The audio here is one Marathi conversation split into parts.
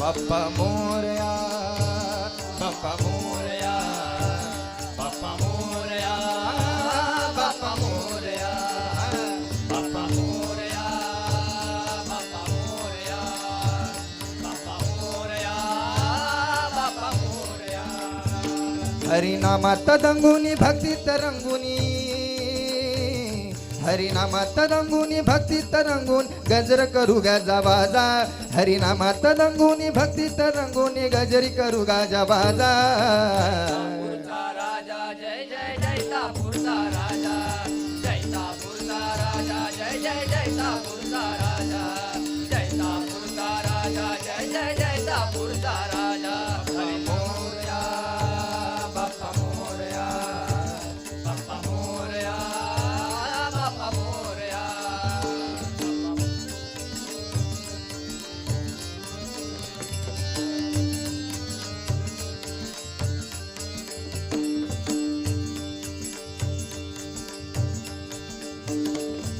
Papa Morea, Papa Morea. हरिनामात दंगुनी भक्ती तरंगुनी। हरिनामात दंगुनी भक्ती तरंगून गजर करू गाजा बाजा। हरिनामात दंगुनी भक्ती तरंगुनी गजरी करू गाजा बाजा।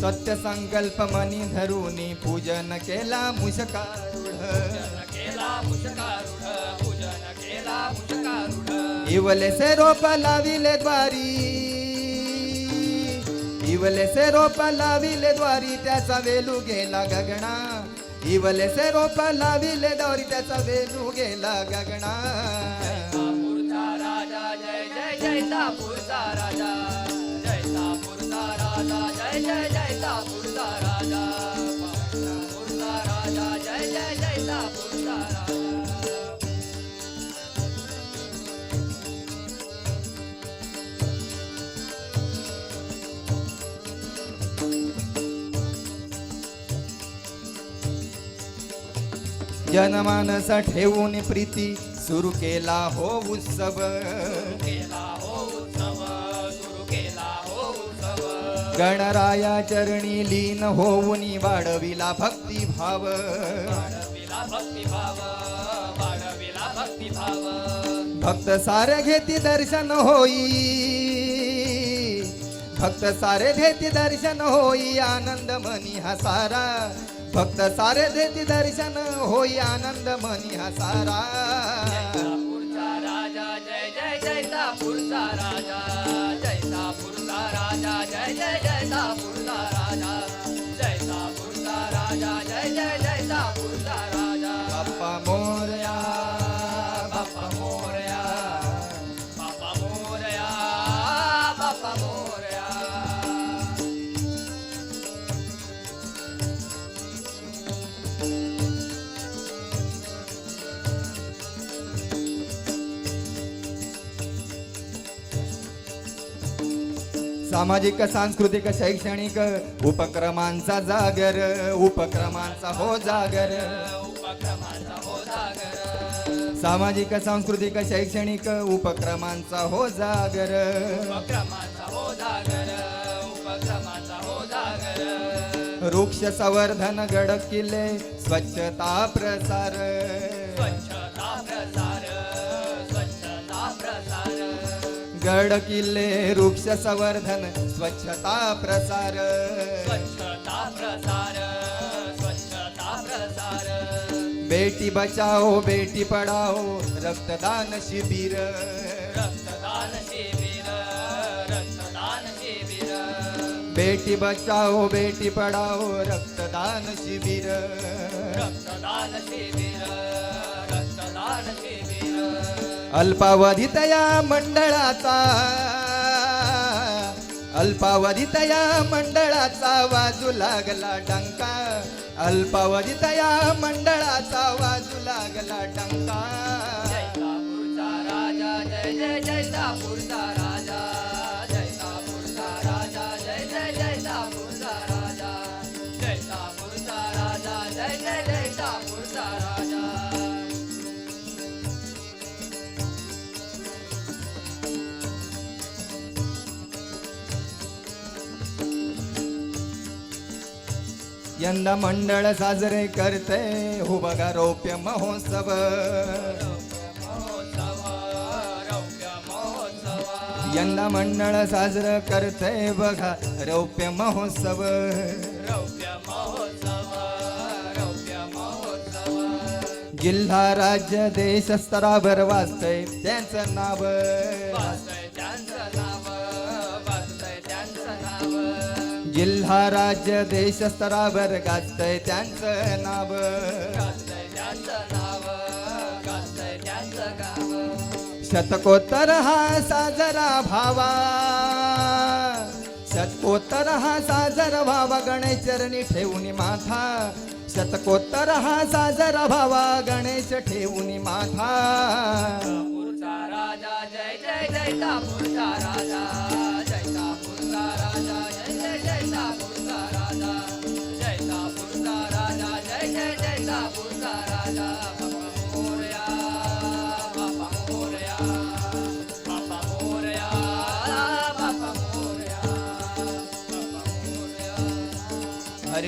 सत्य संकल्प मनी धरुनी पूजन केला मुषकारुढ. इवले से रोप लाविले द्वारी. इवले से रोप लाविले द्वारी त्याचा वेलू गेला गगणा. इवले से रोप लाविले द्वारी त्याचा वेलू गेला गगणा. राजा जय जय जय राजा. राजा जय राजा राजा जय जय राजा जनमानस ठेवून प्रीती सुरू केला हो उत्सव. गणराया चरणी लीन होऊन वाढविला भक्तिभाव वाढविला भक्तिभाव वाढविला भक्त सारे घेती दर्शन होई. भक्त सारे घेती दर्शन होई आनंद मनी हा सारा. भक्त सारे देती दर्शन होई आनंद मनी हा सारा. राजा जय जय राजा. राजा जय जय सामाजिक सांस्कृतिक शैक्षणिक उपक्रमांचा जागर उपक्रमांचा हो जागर. हो जागर सामाजिक सांस्कृतिक शैक्षणिक उपक्रमांचा हो जागर. हो जागर हो जागर वृक्ष संवर्धन गड किल्ले स्वच्छता प्रसार. गड किल्ले वृक्ष संवर्धन स्वच्छता प्रसार। स्वच्छता प्रसार स्वच्छता प्रसार। बेटी बचाओ बेटी पढाओ रक्तदान शिबिर। रक्तदान शिबिर रक्तदान शिबिर। बेटी बचाओ बेटी पढाओ रक्तदान शिबिर। रक्तदान शिबिर। अल्पावधितया मंडळाचा अल्पावधितया मंडळाचा वाजू लागला डंका. अल्पावधितया मंडळाचा वाजू लागला डंका. राजा जय जय जय यंदा मंडळ साजरे करते. हो बघा रौप्य महोत्सव. यंदा मंडळ साजरं करते बघा रौप्य महोत्सव. रौप्य महोत्सव जिल्हा राज्य देश स्तरावर वाचतय त्यांचं नाव. जिल्हा राज्य देश स्तरावर गाजतय त्यांचं नाव गाजतंय त्यांचं नाव त्यांचं गाव शतकोत्तर हा साजरा भावा शतकोत्तर हा साजरा भावा गणेश चरणी ठेवून माथा शतकोत्तर हा साजरा भावा गणेश ठेवून माथा राजा जय जय जैतापूरचा राजा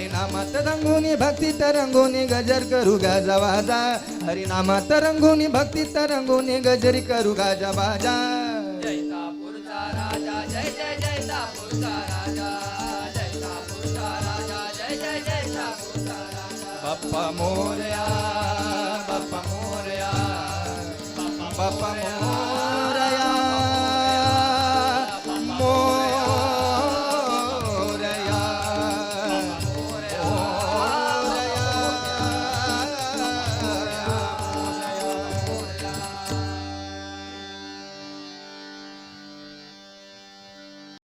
हरिनामात रंगुनी भक्तीत रंगुनी गजर करू गाजा वाजा. हरिनामात रंगुनी भक्तीत रंगुनी गजरी करू गाजा बाजा जैतापूरचा राजा जय जय जैतापूरचा राजा. जैतापूरचा राजा जय जय जैतापूरचा राजा. बाप्पा मोरया